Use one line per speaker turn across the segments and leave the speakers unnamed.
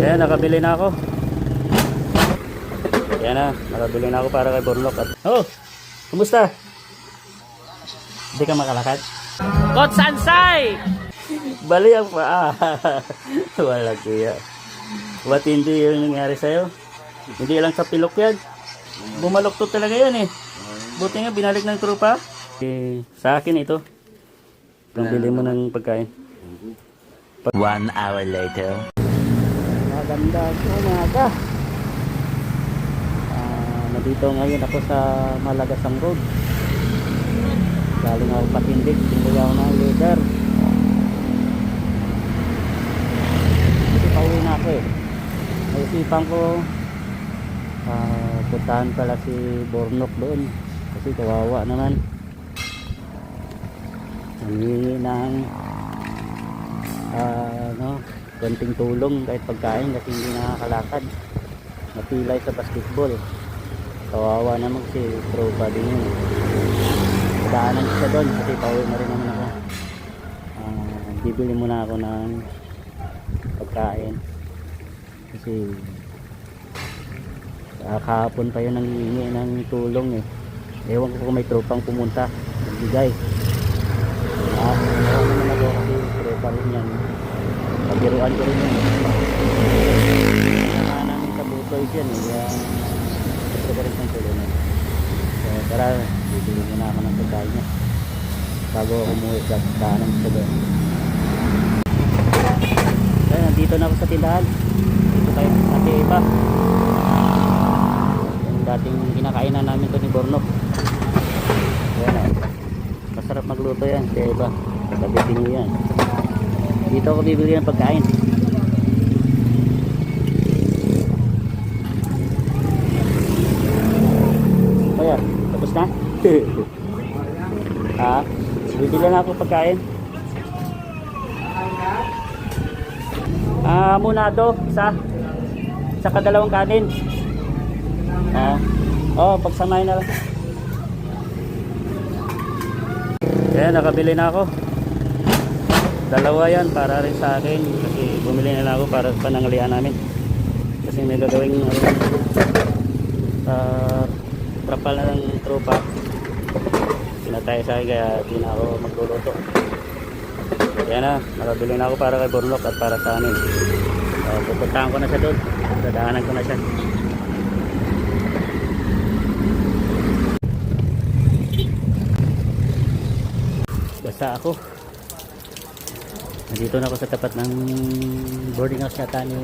Ayan, nakabili na ako. Ayan na, nakabili na ako para kay Borlok. At... Oh, kumusta? Hindi ka makalakad? Kot Sansay! Bali ang paa. Wala kuya. What hindi yung nangyari sa'yo? Hindi lang sa pilok yan. Bumalok to talaga yan eh. Buti nga binalik ng trupa. Eh, sa akin ito. Pambili mo ng pagkain.
One hour later.
Maganda ang umaga. Ah, nandito ngayon ako sa Malagasang Road. Galing ako patindig, tindig ako ng leader. Kasi pauwi na ako eh. Naisipan ko, ah, puntahan pala si Bornok doon. Kasi kawawa naman. Nangingi ng ah, ano, konting tulong kahit pagkain kasi hindi nakakalakad. Napilay sa basketball. Kawawa naman si tropa din yun. Daanan siya doon kasi pauwi na rin naman ako. Ah, bibili muna ako ng pagkain. Kasi ah, kahapon pa yun nangihingi ng tulong eh. Ewan ko kung may tropang pumunta. Nagbigay. Ah, ewan ko naman ako kasi tropa rin yan. Pabiruan ko rin yun. Mga namin sa butoy yan eh. Kaya gusto ko rin siyang tulungan. So, tara, bibili muna ako ng pagkain niya. Bago ako umuwi sa daanan sa doon. Kaya nandito na ako sa tindahan. Dito tayo Ate Eva. Yung dating kinakainan namin to ni Bornok. Ayan o. Masarap magluto yan, Ate Eva. Sabitin niyo yan. Dito ako bibili ng pagkain. Kaya, tapos na? ha? Bibili na ako pagkain. Ah, munado, isa. Sa kadalawang kanin. Ah. Oh, pagsamahin na lang. Ayan, nakabili na ako. Dalawa yan para rin sa akin kasi bumili na lang ako para panangalian namin. Kasi may gagawing uh, trapal na ng tropa. Pinatay sa akin kaya di na ako magluluto. Kaya na, nakabili na ako para kay Borlok at para sa amin. Uh, pupuntahan ko na siya doon. Dadaanan ko na siya. Basta ako. Nandito na ako sa tapat ng boarding house yata ni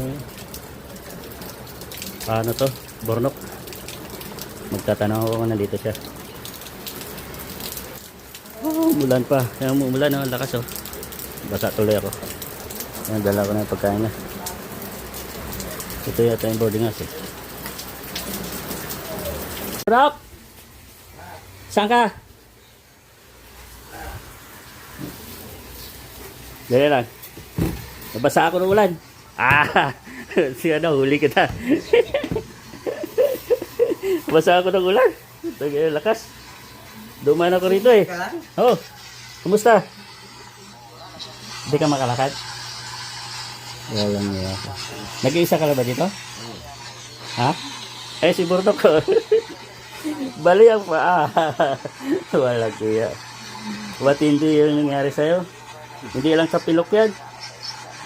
ano to? Bornok. Magtatanong ako kung nandito siya. Oh, umulan pa. Kaya umulan ang lakas oh. Basa tuloy ako. Ayan, dala ko na yung pagkain na. Ito yata yung boarding house eh. Rock! Saan ka? Dali lang. Nabasa ako ng ulan. Ah! si ano, huli kita. Basa ako ng ulan. Tagay lakas. Duman ako rito eh. Oh, kumusta? Hindi ka makalakad? Walang niya ako. Nag-iisa ka na ba dito? Ha? Eh, si Burdok. Bali ang paa. Walang kuya. What hindi yung nangyari sa'yo? Hindi lang sa pilok yan.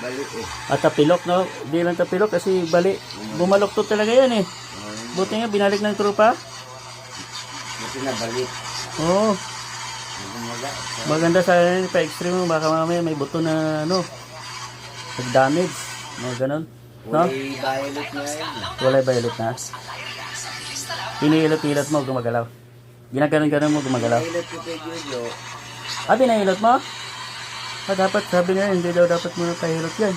Balik eh.
At sa pilok, no? Hindi lang sa pilok kasi bali. Bumalok to talaga yan eh. Buti nga, binalik ng trupa.
Buti na balik.
Oo. Maganda sa pa-extreme mo. Baka mamaya may buto na ano. Nag-damage. Mga ganun. No?
Kulay violet nga yun.
Wala violet na. Pinihilot-hilot mo, gumagalaw. Ginaganon-ganon mo, gumagalaw.
Violet ko Jojo.
Ah, pinahilot mo? Ah, dapat, sabi nga, hindi daw dapat mo pahilot yan.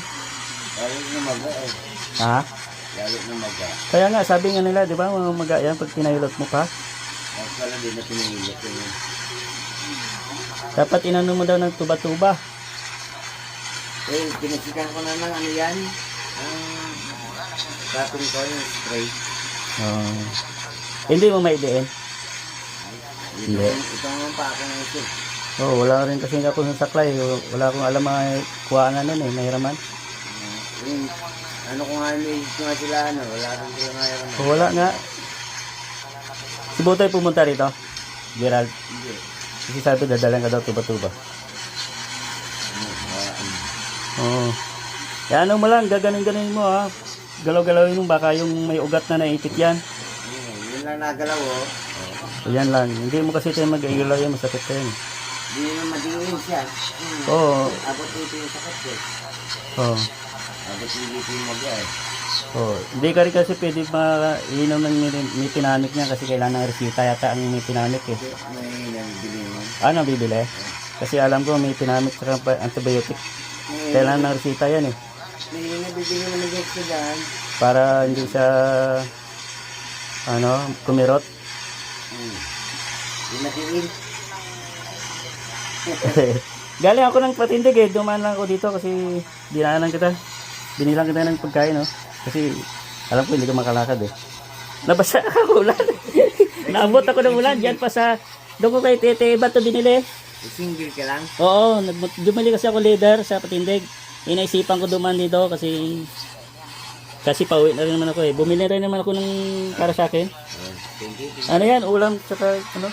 Lalo na maga eh.
Ha?
Lalo na maga.
Kaya nga, sabi nga nila, di ba, mga maga yan, pag pinahilot mo pa,
Tapos pala din na pinahilot ko yun.
dapat inano mo daw ng tuba-tuba.
Eh, pinasikan ko na ng ano yan. Ang tapong ko yung spray.
Oh. Hindi mo maidiin. Hindi.
Ito, ang pa ako ng ito.
Oh, wala rin kasi ako sa saklay. Wala akong alam mga kuhaan na nun eh, mahiraman.
Uh, yung ano ko nga nga sila ano, wala rin sila ngayon. Ano.
O, wala nga. Si Butoy pumunta rito. Gerald.
Hindi.
Kasi sabi dadalan ka daw tuba-tuba.
Ano, wala, ano.
Oo. Kaya ano mo lang, gaganin-ganin mo ha. Galaw-galawin mo baka yung may ugat na naipit yan.
Yun, yun lang nagalaw oh.
O yan lang. Hindi mo kasi tayo mag-ilaw yan, masakit tayo.
Hindi naman madiin siya. Hmm.
Oo.
Abot dito yung sakit eh.
Oo.
Abot dito yung mag eh.
Oh, hindi ka rin kasi pwede mainom ng mipinamic niya kasi kailangan ng resita yata ang mipinamic eh.
May nabili mo.
Bibili? Kasi alam ko may pinamic sa antibiotic.
May,
Kailangan ng resita yan eh.
may nabibili mo ng dyan.
Para hindi siya ano, kumirot.
Hmm. Hindi.
Galing ako ng patindig eh. Dumaan lang ako dito kasi dinaanan kita. Binilang kita ng pagkain no. Kasi alam ko hindi ko makalakad eh. Nabasa ako ulan. Naabot ako ng ulan diyan pa sa doon ko kay Tete Bato binili.
Single ka lang.
Oo, bumili kasi ako leader sa patindig. Inaisipan ko duman dito kasi kasi pauwi na rin naman ako eh. Bumili rin naman ako ng para sa akin.
Oh.
Ano yan? Ulam tsaka ano?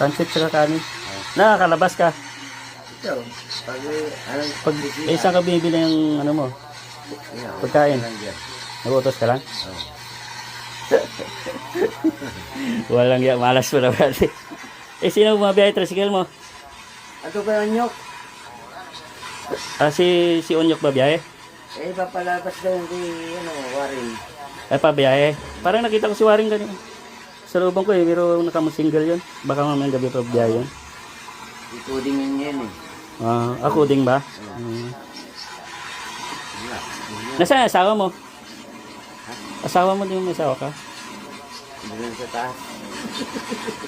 Pancit tsaka kanin. Nakakalabas ka.
Ito, pag, ano,
Pag eh, saan ka bibili ng ano mo?
Yeah,
pagkain.
lang dyan.
Nagutos ka lang?
Oh.
Walang ya, malas mo naman. eh, sino bumabiyahe tricycle mo?
Ato ba yung nyok?
Ah, si, si Onyok ba biyahe?
Eh, papalabas daw kay, ano, Warren.
Eh, pabiyahe. Parang nakita ko si Waring ganyan. Sa lubang ko eh, pero nakamusingle yun. Baka mamayang gabi pa biyahe yun.
Recording yun yan eh.
Ah, ako ding ba?
Wala.
Nasaan ang asawa mo? Asawa mo din may asawa ka?
Hindi lang sa taas.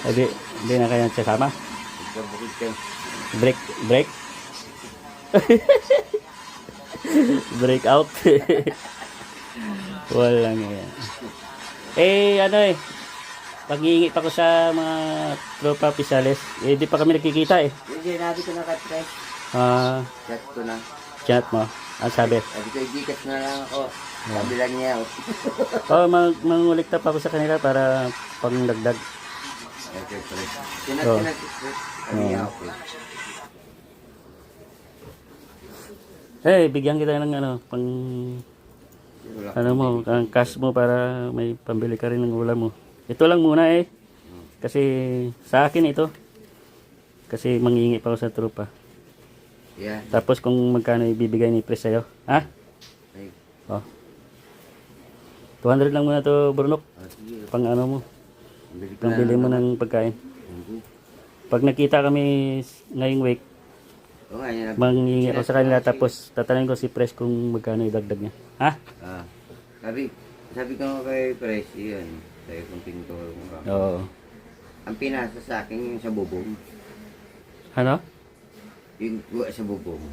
Hindi, hindi na kayo nagsasama.
Ka.
Break, break. break out. Walang yan. Eh, ano eh. Pag-iingi pa ko sa mga tropa pisales, eh, di pa kami nagkikita eh.
Hindi, nabi ko na kat-try.
Ah,
Chat ko na.
chat mo. Ang sabi.
Sabi ko, i-gikas na lang ako. Sabi lang niya, oh.
Oh, mag mangulikta pa ako sa kanila para pangdagdag.
Okay, pre. Tinat
Oh.
tinat. Sabi niya, okay.
Eh, bigyan kita ng ano, pang
Wala.
ano mo, ang cash mo para may pambili ka rin ng ulam mo. Ito lang muna eh. Kasi sa akin ito. Kasi mangingi pa ako sa trupa.
Yeah.
Tapos kung magkano ibibigay ni Pres sa'yo. Ha?
Ay,
Oh. 200 lang muna to
oh, sige.
Pang ano mo.
Bili na.
Pambili mo ng pagkain. Pag nakita kami ngayong week,
yan.
mangingi ako sa kanila tapos tatanungin ko si Pres kung magkano idagdag niya. Ha?
Ah. Sabi, sabi ko kay Pres, yun. Pintor mo ka.
Oo.
Ang pinasa sa akin yung sa bubong.
Ano?
Yung guwa sa bubong.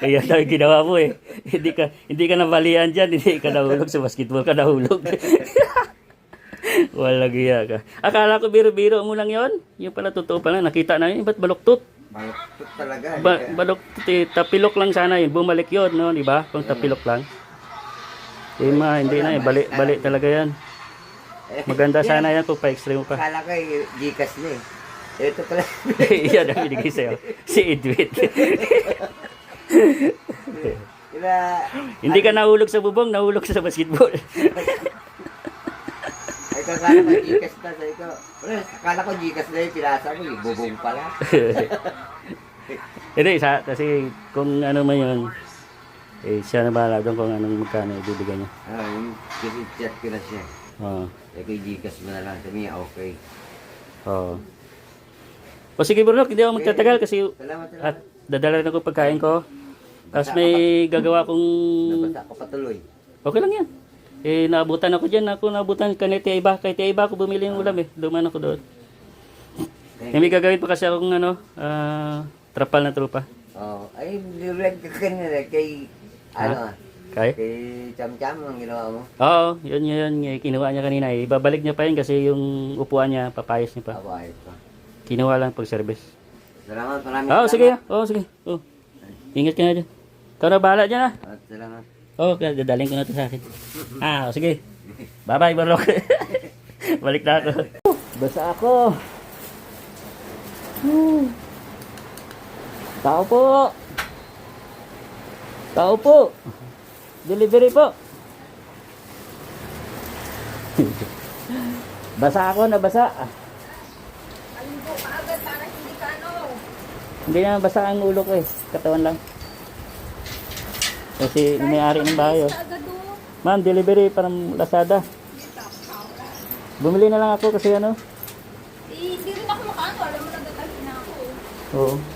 Kaya tayo ginawa mo eh. hindi ka hindi ka nabalian diyan, hindi ka nahulog sa basketball ka nahulog. Wala giya ka. Akala ko biro-biro mo lang 'yon. Yung pala totoo pala nakita na yun, ba't baluktot?
Baluktot talaga.
Ba, baluktot eh, tapilok lang sana yun. Bumalik 'yon, no, di ba? Kung tapilok lang. Eh ma, hindi na eh. Balik, balik talaga yan. Maganda sana yan kung pa-extreme pa.
Akala ko eh, Gcash na eh. Ito pala.
Yan ang binigay sa'yo. Si Edwin.
Kila,
hindi ka nahulog sa bubong, nahulog sa basketball.
ay kakala ko pa. Sabi ko, "Pre, akala ko Gcash na yung pinasa mo. Yung bubong pala.
Hindi, sa, kasi kung ano man yun, eh, siya na bahala doon kung anong magkano ibibigay niya.
Ah, yung kasi chat ko na siya.
Oo.
Sabi ko, Gcash mo na lang. Sabi niya, okay.
Oo. O sige Brunok, hindi ako magtatagal kasi
Salamat, salamat.
at dadala rin ako pagkain ko. Tapos may gagawa kong...
Nabasa ko patuloy.
Okay lang yan. Eh, naabutan ako dyan. Ako naabutan ka ni Tia Iba. Kay Tia Iba ako bumili ng ulam eh. Duman ako doon. Eh, may gagawin pa kasi akong ano, ah, trapal na trupa.
Oh, ay, nireg ka kanina kay, ano,
Kay?
kay Cham Cham ang ginawa mo.
Oo, yun yun. yun. Kinuha niya kanina eh. Ibabalik niya pa yun kasi yung upuan niya, papayos niya pa.
Ako ayos pa.
Kinuha lang pag service.
Salamat, maraming
Oo, sige. Oo, sige. Oo. Ingat ka na dyan. Ikaw na bahala dyan ah.
At salamat.
Oh, okay, dadaling ko na ito sa akin. Ah, sige. Bye-bye, Barlok. Balik na ako. Basa ako. Hmm. Tao po. Tao po. Delivery po. basa ako na basa.
Aligo ka agad para hindi ka ano.
Hindi na basa ang ulo ko eh. Katawan lang. Kasi may-ari ng bahay oh.
Oh.
Ma'am, delivery parang Lazada. Bumili na lang ako kasi ano.
Eh, hindi rin ako makaano. Alam mo, nagdadali na ako.
Oo.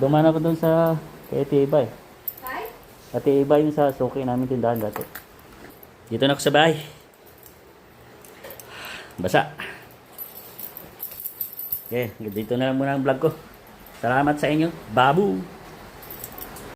Dumaan ako dun sa kay Ate Iba eh.
Tay?
Ate Iba yung sa suki namin tindahan dati. Dito na ako sa bahay. Basa. Okay, dito na lang muna ang vlog ko. Salamat sa inyo. Babu!